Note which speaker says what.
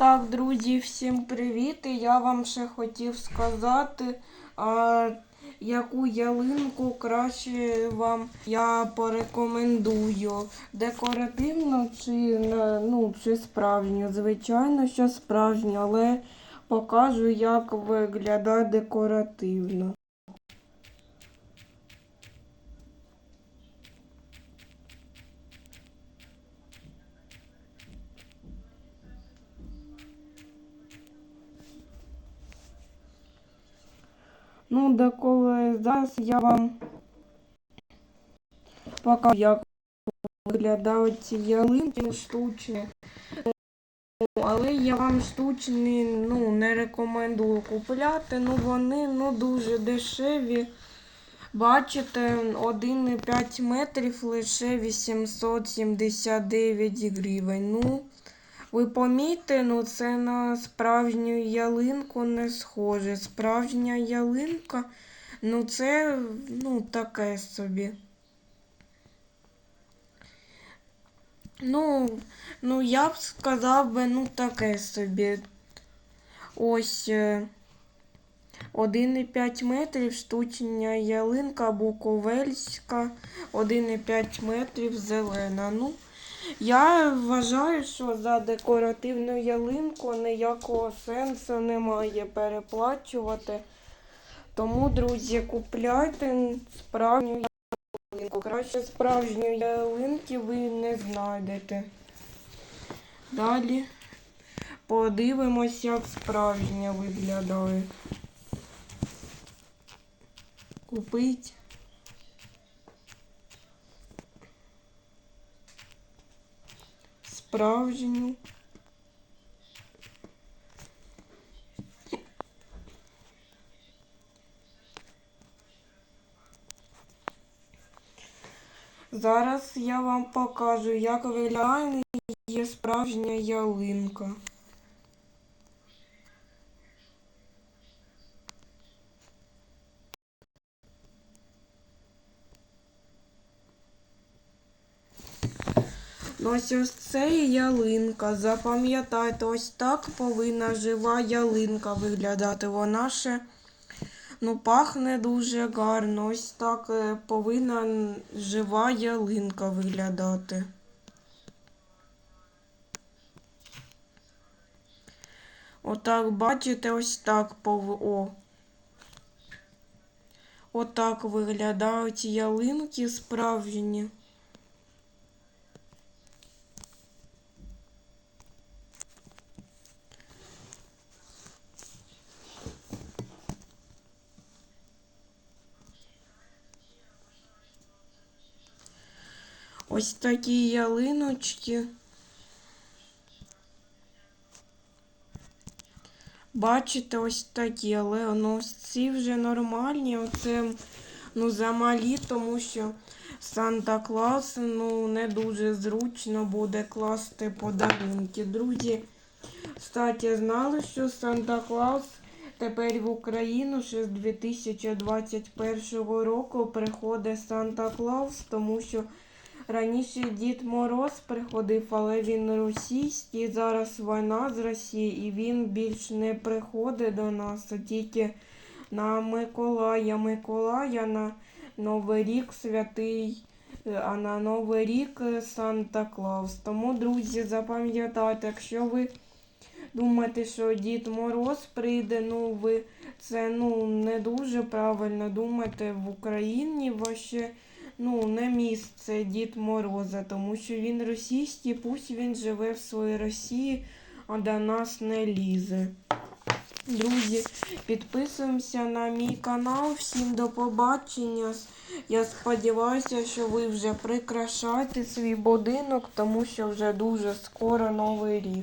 Speaker 1: Так, друзі, всім привіт! І я вам ще хотів сказати, а, яку ялинку краще вам я порекомендую. Декоративну чи, ну, чи справжню. Звичайно, що справжню, але покажу, як виглядає декоративно. Ну, деколи зараз я вам покажу, як виглядають ці ялинки штучні. Ну, Але я вам штучні ну, не рекомендую купляти. Ну вони ну, дуже дешеві. Бачите, 1,5 метрів лише 879 гривень. Ну, ви помітьте, ну це на справжню ялинку не схоже. Справжня ялинка, ну це ну таке собі. Ну, ну я б сказав би, ну таке собі. Ось е, 1,5 метрів штучна ялинка буковельська, 1,5 метрів зелена. Ну, я вважаю, що за декоративну ялинку ніякого сенсу немає переплачувати. Тому, друзі, купляйте справжню ялинку. Краще справжньої ялинки ви не знайдете. Далі подивимося, як справжня виглядає. Купить. Справжню. Зараз я вам покажу, як виглядає є справжня ялинка. Ось ось це ялинка. Запам'ятайте, ось так повинна жива ялинка виглядати. Вона ще ну, пахне дуже гарно. Ось так е, повинна жива ялинка виглядати. Отак, бачите, ось так. О. Отак виглядають ялинки справжні. Ось такі ялиночки. Бачите, ось такі, але ну, ці вже нормальні. Оце ну, замалі, тому що Санта Клаус ну, не дуже зручно буде класти подарунки. Друзі, кстати, знали, що Санта Клаус тепер в Україну ще з 2021 року приходить Санта Клаус, тому що Раніше Дід Мороз приходив, але він російський. Зараз війна з Росією і він більш не приходить до нас, тільки на Миколая. Миколая на Новий рік святий, а на Новий рік Санта Клаус. Тому, друзі, запам'ятайте, якщо ви думаєте, що Дід Мороз прийде, ну ви це ну не дуже правильно думаєте в Україні ваще ну, не місце Дід Мороза, тому що він російський, пусть він живе в своїй Росії, а до нас не лізе. Друзі, підписуємося на мій канал. Всім до побачення. Я сподіваюся, що ви вже прикрашаєте свій будинок, тому що вже дуже скоро новий рік.